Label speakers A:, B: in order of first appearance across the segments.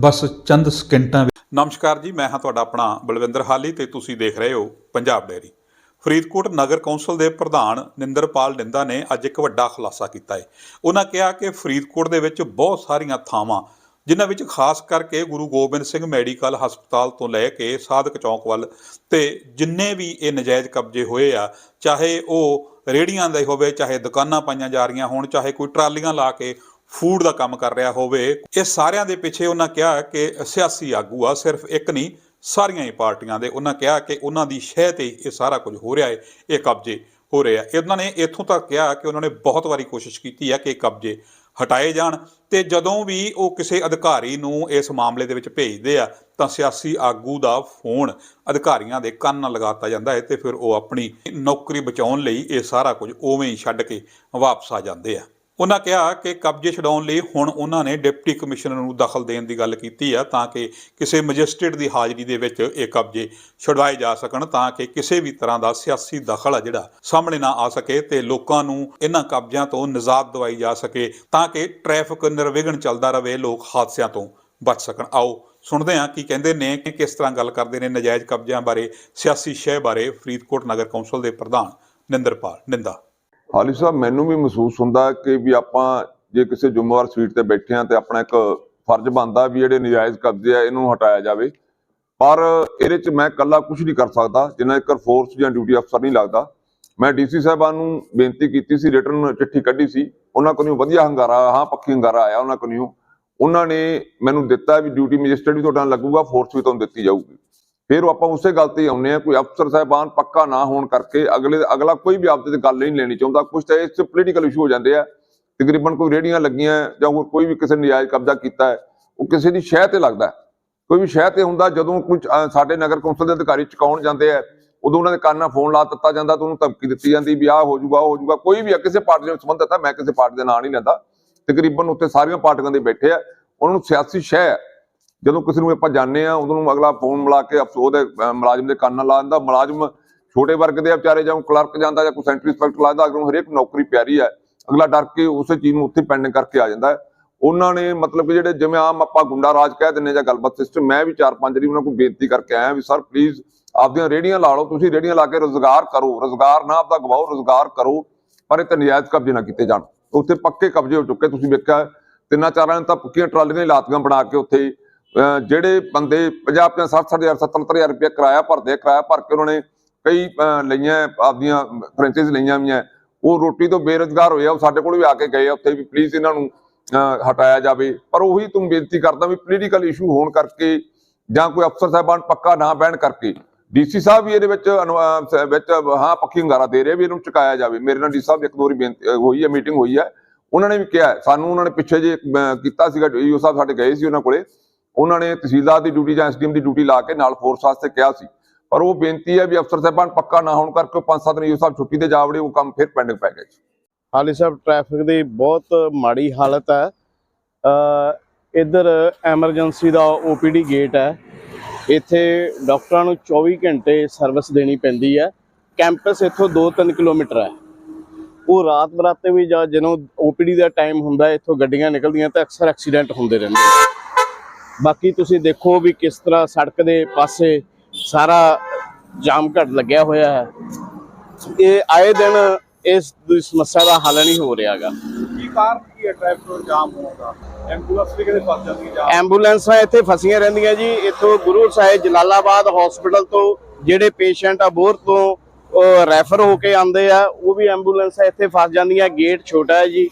A: ਬਸ ਚੰਦ ਸਕਿੰਟਾਂ ਵਿੱਚ।
B: ਨਮਸਕਾਰ ਜੀ, ਮੈਂ ਹਾਂ ਤੁਹਾਡਾ ਆਪਣਾ ਬਲਵਿੰਦਰ ਹਾਲੀ ਤੇ ਤੁਸੀਂ ਦੇਖ ਰਹੇ ਹੋ ਪੰਜਾਬ ਡੈਰੀ ਫਰੀਦਕੋਟ ਨਗਰ ਕੌਂਸਲ ਦੇ ਪ੍ਰਧਾਨ ਨਿੰਦਰਪਾਲ ਨਿੰਦਾ ਨੇ ਅੱਜ ਇੱਕ ਵੱਡਾ ਖੁਲਾਸਾ ਕੀਤਾ ਹੈ ਉਹਨਾਂ ਕਿਹਾ ਕਿ ਫਰੀਦਕੋਟ ਦੇ ਵਿੱਚ ਬਹੁਤ ਸਾਰੀਆਂ ਥਾਵਾਂ, ਜਿਨ੍ਹਾਂ ਵਿੱਚ ਖਾਸ ਕਰਕੇ ਗੁਰੂ ਗੋਬਿੰਦ ਸਿੰਘ ਮੈਡੀਕਲ ਹਸਪਤਾਲ ਤੋਂ ਲੈ ਕੇ ਸਾਧਕ ਚੌਂਕ ਵੱਲ ਤੇ ਜਿੰਨੇ ਵੀ ਇਹ ਨਜਾਇਜ਼ ਕਬਜ਼ੇ ਹੋਏ ਆ, ਚਾਹੇ ਉਹ ਰੇੜੀਆਂ ਦੇ ਹੋਵੇ, ਚਾਹੇ ਦੁਕਾਨਾਂ ਪਾਈਆਂ ਜਾ ਰਹੀਆਂ ਹੋਣ, ਚਾਹੇ ਕੋਈ ਟਰਾਲੀਆਂ ਲਾ ਕੇ ਫੂਡ ਦਾ ਕੰਮ ਕਰ ਰਿਹਾ ਹੋਵੇ, ਇਹ ਸਾਰਿਆਂ ਦੇ ਪਿੱਛੇ ਉਹਨਾਂ ਕਿਹਾ ਕਿ ਸਿਆਸੀ ਆਗੂ ਆ, ਸਿਰਫ ਇੱਕ ਨਹੀਂ, ਸਾਰੀਆਂ ਹੀ ਪਾਰਟੀਆਂ ਦੇ। ਉਹਨਾਂ ਕਿਹਾ ਕਿ ਉਹਨਾਂ ਦੀ ਸ਼ਹਿ ਤੇ ਇਹ ਸਾਰਾ ਕੁਝ ਹੋ ਰਿਹਾ ਹੈ, ਇਹ ਕਬਜ਼ੇ ਹੋ ਰਹੇ ਆ। ਇਹਨਾਂ ਨੇ ਇੱਥੋਂ ਤੱਕ ਕਿਹਾ ਕਿ ਉਹਨਾਂ ਨੇ ਬਹੁਤ ਵਾਰੀ ਕੋਸ਼ਿਸ਼ ਕੀਤੀ ਹੈ ਕਿ ਕਬਜ਼ੇ ਹਟਾਏ ਜਾਣ ਤੇ ਜਦੋਂ ਵੀ ਉਹ ਕਿਸੇ ਅਧਿਕਾਰੀ ਨੂੰ ਇਸ ਮਾਮਲੇ ਦੇ ਵਿੱਚ ਭੇਜਦੇ ਆ, ਤਾਂ ਸਿਆਸੀ ਆਗੂ ਦਾ ਫੋਨ ਅਧਿਕਾਰੀਆਂ ਦੇ ਕੰਨ ਨਾਲ ਲਗਾਤਾ ਜਾਂਦਾ ਹੈ ਤੇ ਫਿਰ ਉਹ ਆਪਣੀ ਨੌਕਰੀ ਬਚਾਉਣ ਲਈ ਇਹ ਸਾਰਾ ਕੁਝ ਉਵੇਂ ਹੀ ਛੱਡ ਕੇ ਵਾਪਸ ਆ ਜਾਂਦੇ ਆ। ਉਹਨਾਂ ਕਿਹਾ ਕਿ ਕਬਜ਼ੇ ਛਡਾਉਣ ਲਈ ਹੁਣ ਉਹਨਾਂ ਨੇ ਡਿਪਟੀ ਕਮਿਸ਼ਨਰ ਨੂੰ ਦਖਲ ਦੇਣ ਦੀ ਗੱਲ ਕੀਤੀ ਆ ਤਾਂ ਕਿ ਕਿਸੇ ਮੈਜਿਸਟ੍ਰੇਟ ਦੀ ਹਾਜ਼ਰੀ ਦੇ ਵਿੱਚ ਇਹ ਕਬਜ਼ੇ ਛੁਡਵਾਏ ਜਾ ਸਕਣ ਤਾਂ ਕਿ ਕਿਸੇ ਵੀ ਤਰ੍ਹਾਂ ਦਾ ਸਿਆਸੀ ਦਖਲ ਆ ਜਿਹੜਾ ਸਾਹਮਣੇ ਨਾ ਆ ਸਕੇ ਤੇ ਲੋਕਾਂ ਨੂੰ ਇਹਨਾਂ ਕਬਜ਼ਿਆਂ ਤੋਂ ਨਿਜ਼ਾਤ ਦਿਵਾਈ ਜਾ ਸਕੇ ਤਾਂ ਕਿ ਟ੍ਰੈਫਿਕ ਨਿਰਵਿਘਨ ਚੱਲਦਾ ਰਹੇ ਲੋਕ ਹਾਦਸਿਆਂ ਤੋਂ ਬਚ ਸਕਣ। ਆਓ ਸੁਣਦੇ ਹਾਂ ਕੀ ਕਹਿੰਦੇ ਨੇ, ਕਿ ਕਿਸ ਤਰ੍ਹਾਂ ਗੱਲ ਕਰਦੇ ਨੇ ਨਜਾਇਜ਼ ਕਬਜ਼ਿਆਂ ਬਾਰੇ ਸਿਆਸੀ ਸ਼ਹਿ ਬਾਰੇ ਫਰੀਦਕੋਟ ਨਗਰ ਕੌਂਸਲ ਦੇ ਪ੍ਰਧਾਨ ਨਿੰਦਰਪਾਲ ਨਿੰਦਾ।
C: ਹਾਲੀ ਸਾਹਿਬ, ਮੈਨੂੰ ਵੀ ਮਹਿਸੂਸ ਹੁੰਦਾ ਕਿ ਵੀ ਆਪਾਂ ਜੇ ਕਿਸੇ ਜ਼ਿੰਮੇਵਾਰ ਸੀਟ ਤੇ ਬੈਠੇ ਆ ਤੇ ਆਪਣਾ ਇੱਕ ਫਰਜ਼ ਬਣਦਾ ਵੀ ਜਿਹੜੇ ਨਜਾਇਜ਼ ਕਬਜ਼ੇ ਆ, ਇਹਨੂੰ ਹਟਾਇਆ ਜਾਵੇ। ਪਰ ਇਹਦੇ ਚ ਮੈਂ ਇਕੱਲਾ ਕੁਝ ਨਹੀਂ ਕਰ ਸਕਦਾ, ਜਿੰਨਾ ਇੱਕ ਫੋਰਸ ਜਾਂ ਡਿਊਟੀ ਅਫਸਰ ਨਹੀਂ ਲੱਗਦਾ। ਮੈਂ ਡੀਸੀ ਸਾਹਿਬਾਨ ਨੂੰ ਬੇਨਤੀ ਕੀਤੀ ਸੀ ਰਿਟਰਨ ਚਿੱਠੀ ਕੱਢੀ ਸੀ। ਉਹਨਾਂ ਕੋਲੋਂ ਵਧੀਆ ਹੰਗਾਰਾ, ਹਾਂ ਪੱਖੀ ਹੰਗਾਰਾ ਆਇਆ ਉਹਨਾਂ ਕੋਲੋਂ। ਉਹਨਾਂ ਨੇ ਮੈਨੂੰ ਦਿੱਤਾ ਵੀ ਡਿਊਟੀ ਮੈਜਿਸਟਰੇਟ ਵੀ ਤੁਹਾਡਾ ਲੱਗੂਗਾ ਫੋਰਸ ਵੀ ਤੁਹਾਨੂੰ ਦਿੱਤੀ ਜਾਊਗੀ। ਫਿਰ ਉਹ ਆਪਾਂ ਉਸੇ ਗੱਲ ਤੇ ਆਉਂਦੇ ਆ ਕੋਈ ਅਫਸਰ ਸਾਹਿਬਾਨ ਪੱਕਾ ਨਾ ਹੋਣ ਕਰਕੇ ਅਗਲੇ ਅਗਲਾ ਕੋਈ ਵੀ ਆਪਦੇ ਤੇ ਗੱਲ ਨਹੀਂ ਲੈਣੀ ਚਾਹੁੰਦਾ। ਕੁਝ ਤਾਂ ਇਸ ਪੋਲੀਟੀਕਲ ਇਸ਼ੂ ਹੋ ਜਾਂਦੇ ਆ। ਤਕਰੀਬਨ ਕੋਈ ਰੇੜੀਆਂ ਲੱਗੀਆਂ ਜਾਂ ਹੋਰ ਕੋਈ ਵੀ ਕਿਸੇ ਨਜਾਇਜ਼ ਕਬਜ਼ਾ ਕੀਤਾ ਹੈ ਉਹ ਕਿਸੇ ਦੀ ਸ਼ਹਿ ਤੇ ਲੱਗਦਾ ਕੋਈ ਵੀ ਸ਼ਹਿ ਤੇ ਹੁੰਦਾ ਜਦੋਂ ਕੁਝ ਸਾਡੇ ਨਗਰ ਕੌਂਸਲ ਦੇ ਅਧਿਕਾਰੀ ਚੁਕਾਉਣ ਜਾਂਦੇ ਆ ਉਦੋਂ ਉਹਨਾਂ ਦੇ ਕੰਨ ਨਾਲ ਫੋਨ ਲਾ ਦਿੱਤਾ ਜਾਂਦਾ ਤਾਂ ਉਹਨੂੰ ਧਮਕੀ ਦਿੱਤੀ ਜਾਂਦੀ ਵੀ ਆਹ ਹੋ ਜਾਊਗਾ ਉਹ ਹੋ ਜਾਊਗਾ। ਕੋਈ ਵੀ ਆ, ਕਿਸੇ ਪਾਰਟੀ ਨਾਲ ਸੰਬੰਧਿਤ ਹੈ ਮੈਂ ਕਿਸੇ ਪਾਰਟੀ ਦਾ ਨਾਂ ਨਹੀਂ ਲੈਂਦਾ। ਤਕਰੀਬਨ ਉੱਥੇ ਸਾਰੀਆਂ ਪਾਰਟੀਆਂ ਦੇ ਬੈਠੇ ਆ। ਉਹਨਾਂ ਨੂੰ ਸਿਆਸੀ ਸ਼ਹਿ ਜਦੋਂ ਕਿਸੇ ਨੂੰ ਆਪਾਂ ਜਾਣਦੇ ਆ ਉਦੋਂ ਨੂੰ ਅਗਲਾ ਫੋਨ ਮਿਲਾ ਕੇ ਅਫਸੋਸ ਦੇ ਮੁਲਾਜ਼ਮ ਦੇ ਕੰਨ ਨਾਲ ਲਾ ਦਿੰਦਾ। ਮੁਲਾਜ਼ਮ ਛੋਟੇ ਵਰਗ ਦੇ ਵਿਚਾਰੇ ਜਾਂ ਕਲਰਕ ਜਾਂਦਾ ਜਾਂ ਕੋਈ ਸੈਂਟਰੀ ਇੰਸਪੈਕਟਰ ਲੱਗਦਾ ਅਗਰ ਹਰੇਕ ਨੌਕਰੀ ਪਿਆਰੀ ਹੈ। ਅਗਲਾ ਡਰ ਕੇ ਉਸੇ ਚੀਜ਼ ਨੂੰ ਉੱਥੇ ਪੈਂਡਿੰਗ ਕਰਕੇ ਆ ਜਾਂਦਾ ਉਹਨਾਂ ਨੇ ਮਤਲਬ ਕਿ ਜਿਹੜੇ ਜਿਵੇਂ ਆਮ ਆਪਾਂ ਗੁੰਡਾ ਰਾਜ ਕਹਿ ਦਿੰਨੇ ਜਾਂ ਗੱਲਬਾਤ ਸਿਸਟਮ ਮੈਂ ਵੀ ਚਾਰ ਪੰਜ ਵਾਰੀ ਉਹਨਾਂ ਨੂੰ ਬੇਨਤੀ ਕਰਕੇ ਆਇਆ ਵੀ, ਸਰ ਪਲੀਜ਼ ਆਪਦੀਆਂ ਰੇੜੀਆਂ ਲਾ ਲਓ, ਤੁਸੀਂ ਰੇੜੀਆਂ ਲਾ ਕੇ ਰੋਜ਼ਗਾਰ ਕਰੋ, ਰੋਜ਼ਗਾਰ ਨਾ ਆਪਦਾ ਗਵਾਓ, ਰੋਜ਼ਗਾਰ ਕਰੋ, ਪਰ ਇਹ ਤੇ ਨਜਾਇਜ਼ ਕਬਜ਼ੇ ਨਾ ਕੀਤੇ ਜਾਣ। ਉੱਥੇ ਪੱਕੇ ਕਬਜ਼ੇ ਹੋ ਚੁੱਕੇ, ਤੁਸੀਂ ਵੇਖਿਆ ਤਿੰਨਾਂ ਚਾਰਾਂ ਨੇ ਤਾਂ ਪੱਕੀਆਂ ਟਰਾਲੀਆਂ ਹੀ ਲਾਤੀਆਂ ਬਣਾ ਕੇ ਉੱਥੇ। ਜਿਹੜੇ ਬੰਦੇ 50 50 60 ਹਜ਼ਾਰ 70 ਹਜ਼ਾਰ ਰੁਪਏ ਕਿਰਾਇਆ ਭਰਦੇ ਕਿਰਾਇਆ ਭਰ ਕੇ ਉਹਨਾਂ ਨੇ ਕਈ ਲਈਆਂ, ਆਪਦੀਆਂ ਫਰੈਂਚਾਈਜ਼ ਲਈਆਂ ਵੀਆਂ ਉਹ ਰੋਟੀ ਤੋਂ ਬੇਰੁਜ਼ਗਾਰ ਹੋਏ ਆ, ਉਹ ਸਾਡੇ ਕੋਲ ਵੀ ਆ ਕੇ ਗਏ ਉੱਥੇ ਵੀ ਪਲੀਜ਼ ਇਹਨਾਂ ਨੂੰ ਹਟਾਇਆ ਜਾਵੇ। ਪਰ ਉਹੀ ਤੁਮ ਬੇਨਤੀ ਕਰਦਾ ਵੀ ਪੋਲੀਟੀਕਲ ਇਸ਼ੂ ਹੋਣ ਕਰਕੇ ਜਾਂ ਕੋਈ ਅਫਸਰ ਸਾਹਿਬਾਨ ਪੱਕਾ ਨਾ ਬਹਿਣ ਕਰਕੇ ਡੀਸੀ ਸਾਹਿਬ ਵੀ ਇਹਦੇ ਵਿੱਚ ਵਿੱਚ ਹਾਂ ਪੱਕੀ ਹੰਗਾਰਾ ਦੇ ਰਹੇ ਵੀ ਇਹਨੂੰ ਚੁਕਾਇਆ ਜਾਵੇ। ਮੇਰੇ ਨਾਲ ਡੀ ਸਾਹਿਬ ਇੱਕ ਦੋ ਵਾਰੀ ਬੇਨਤੀ ਹੋਈ ਹੈ ਮੀਟਿੰਗ ਹੋਈ ਹੈ ਉਹਨਾਂ ਨੇ ਵੀ ਕਿਹਾ, ਸਾਨੂੰ ਉਹਨਾਂ ਨੇ ਪਿੱਛੇ ਜੇ ਕੀਤਾ ਸੀਗਾ ਡੀਓ ਸਾਹਿਬ ਸਾਡੇ ਗਏ ਸੀ ਉਹਨਾਂ ਕੋਲੇ। ਉਹਨਾਂ ਨੇ ਤਹਿਸੀਲਦਾਰ ਦੀ ਡਿਊਟੀ ਜਾਂ ਐਸਡੀਐਮ ਦੀ ਡਿਊਟੀ ਲਾ ਕੇ ਨਾਲ ਫੋਰਸ ਵਾਸਤੇ ਕਿਹਾ ਸੀ। ਪਰ ਉਹ ਬੇਨਤੀ ਹੈ ਵੀ ਅਫਸਰ ਸਾਹਿਬਾਨ ਪੱਕਾ ਨਾ ਹੋਣ ਕਰਕੇ ਉਹ ਪੰਜ ਸੱਤ ਦਿਨ ਸਾਹਿਬ ਛੁੱਟੀ ਤੇ ਜਾ ਵੜੇ, ਉਹ ਕੰਮ ਫਿਰ ਪੈਂਡਿੰਗ ਪੈ ਗਿਆ ਜੀ।
D: ਹਾਲੀ ਸਾਹਿਬ ਟ੍ਰੈਫਿਕ ਦੀ ਬਹੁਤ ਮਾੜੀ ਹਾਲਤ ਹੈ। ਅ, ਇੱਧਰ ਐਮਰਜੈਂਸੀ ਦਾ ਓਪੀਡੀ ਗੇਟ ਹੈ। ਇੱਥੇ ਡਾਕਟਰਾਂ ਨੂੰ 24 ਘੰਟੇ ਸਰਵਿਸ ਦੇਣੀ ਪੈਂਦੀ ਹੈ। ਕੈਂਪਸ ਇੱਥੋਂ 2-3 ਕਿਲੋਮੀਟਰ ਹੈ। ਉਹ ਰਾਤ ਬਰਾਤੇ ਵੀ ਜਾਂ ਜਦੋਂ ਓਪੀਡੀ ਦਾ ਟਾਈਮ ਹੁੰਦਾ, ਇੱਥੋਂ ਗੱਡੀਆਂ ਨਿਕਲਦੀਆਂ ਤਾਂ ਅਕਸਰ ਐਕਸੀਡੈਂਟ ਹੁੰਦੇ ਰਹਿੰਦੇ ਬਾਕੀ ਤੁਸੀਂ ਦੇਖੋ ਵੀ ਕਿਸ ਤਰ੍ਹਾਂ ਸੜਕ ਦੇ ਪਾਸੇ ਸਾਰਾ ਜਾਮ ਘਟ ਲੱਗਿਆ ਹੋਇਆ ਹੈ। ਇਹ ਆਏ ਦਿਨ ਇਸ ਦੀ ਸਮੱਸਿਆ ਦਾ ਹੱਲ ਨਹੀਂ ਹੋ ਰਿਹਾਗਾ।
E: ਕੀ ਕਾਰਨ ਕੀ ਹੈ ਟ੍ਰੈਫਿਕ ਜਾਮ ਹੋਣ ਦਾ? ਐਂਬੂਲੈਂਸ ਵੀ ਕਿਤੇ ਫਸ ਜਾਂਦੀ ਹੈ ਜਾਮ
D: ਐਂਬੂਲੈਂਸਾਂ ਇੱਥੇ ਫਸੀਆਂ ਰਹਿੰਦੀਆਂ ਜੀ। ਇੱਥੋਂ ਗੁਰੂ ਸਾਹਿਬ ਜਲਾਲਾਬਾਦ ਹਸਪੀਟਲ ਤੋਂ ਜਿਹੜੇ ਪੇਸ਼ੈਂਟ ਅਬੋਰ ਤੋਂ ਰੈਫਰ ਹੋ ਕੇ ਆਉਂਦੇ ਆ ਉਹ ਵੀ ਐਂਬੂਲੈਂਸਾਂ ਇੱਥੇ ਫਸ ਜਾਂਦੀਆਂ। ਗੇਟ ਛੋਟਾ ਹੈ ਜੀ।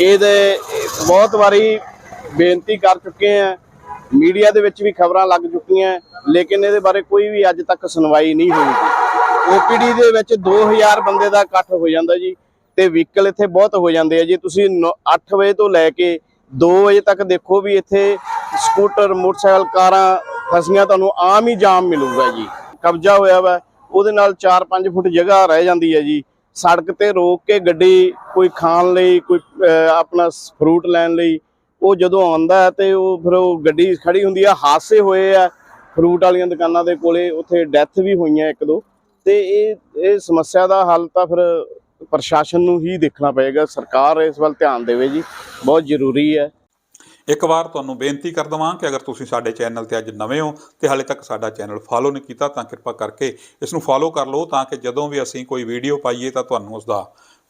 D: ਇਹਦੇ ਬਹੁਤ ਵਾਰੀ ਬੇਨਤੀ ਕਰ ਚੁੱਕੇ ਆ। ਮੀਡੀਆ ਦੇ ਵਿੱਚ ਵੀ ਖਬਰਾਂ ਲੱਗ ਚੁੱਕੀਆਂ, ਲੇਕਿਨ ਇਹਦੇ ਬਾਰੇ ਕੋਈ ਵੀ ਅੱਜ ਤੱਕ ਸੁਣਵਾਈ ਨਹੀਂ ਹੋਈ ਜੀ। ਓਪੀਡੀ ਦੇ ਵਿੱਚ 2000 ਬੰਦੇ ਦਾ ਇਕੱਠ ਹੋ ਜਾਂਦਾ ਜੀ ਤੇ ਵਹੀਕਲ ਇੱਥੇ ਬਹੁਤ ਹੋ ਜਾਂਦੇ ਆ ਜੀ। ਤੁਸੀਂ 8 ਵਜੇ ਤੋਂ ਲੈ ਕੇ 2 ਵਜੇ ਤੱਕ ਦੇਖੋ ਵੀ ਇੱਥੇ ਸਕੂਟਰ, ਮੋਟਰਸਾਈਕਲ, ਕਾਰਾਂ ਫਸੀਆਂ ਤੁਹਾਨੂੰ ਆਮ ਹੀ ਜਾਮ ਮਿਲੂਗਾ ਜੀ। ਕਬਜ਼ਾ ਹੋਇਆ ਵਾ, ਉਹਦੇ ਨਾਲ 4-5 ਫੁੱਟ ਜਗ੍ਹਾ ਰਹਿ ਜਾਂਦੀ ਹੈ ਜੀ। ਸੜਕ ਤੇ ਰੋਕ ਕੇ ਗੱਡੀ ਕੋਈ ਖਾਣ ਲਈ, ਕੋਈ ਆਪਣਾ ਫਰੂਟ ਲੈਣ ਲਈ ਉਹ ਜਦੋਂ ਆਉਂਦਾ ਹੈ ਤੇ ਉਹ ਫਿਰ ਉਹ ਗੱਡੀ ਖੜੀ ਹੁੰਦੀ ਆ, ਹਾਦਸੇ ਹੋਏ ਆ ਫਰੂਟ ਵਾਲੀਆਂ ਦੁਕਾਨਾਂ ਦੇ ਕੋਲੇ, ਉੱਥੇ ਡੈਥ ਵੀ ਹੋਈਆਂ ਇੱਕ ਦੋ। ਤੇ ਇਹ ਇਹ ਸਮੱਸਿਆ ਦਾ ਹੱਲ ਤਾਂ ਫਿਰ ਪ੍ਰਸ਼ਾਸਨ ਨੂੰ ਹੀ ਦੇਖਣਾ ਪਏਗਾ, ਸਰਕਾਰ ਇਸ ਵੱਲ ਧਿਆਨ ਦੇਵੇ ਜੀ, ਬਹੁਤ ਜ਼ਰੂਰੀ ਹੈ।
B: ਇੱਕ ਵਾਰ ਤੁਹਾਨੂੰ ਬੇਨਤੀ ਕਰ ਦਵਾਂ ਕਿ ਅਗਰ ਤੁਸੀਂ ਸਾਡੇ ਚੈਨਲ ਤੇ ਅੱਜ ਨਵੇਂ ਹੋ ਤੇ ਹਾਲੇ ਤੱਕ ਸਾਡਾ ਚੈਨਲ ਫਾਲੋ ਨਹੀਂ ਕੀਤਾ ਤਾਂ ਕਿਰਪਾ ਕਰਕੇ ਇਸ ਨੂੰ ਫਾਲੋ ਕਰ ਲਓ ਤਾਂ ਕਿ ਜਦੋਂ ਵੀ ਅਸੀਂ ਕੋਈ ਵੀਡੀਓ ਪਾਈਏ ਤਾਂ ਤੁਹਾਨੂੰ ਉਸ ਦਾ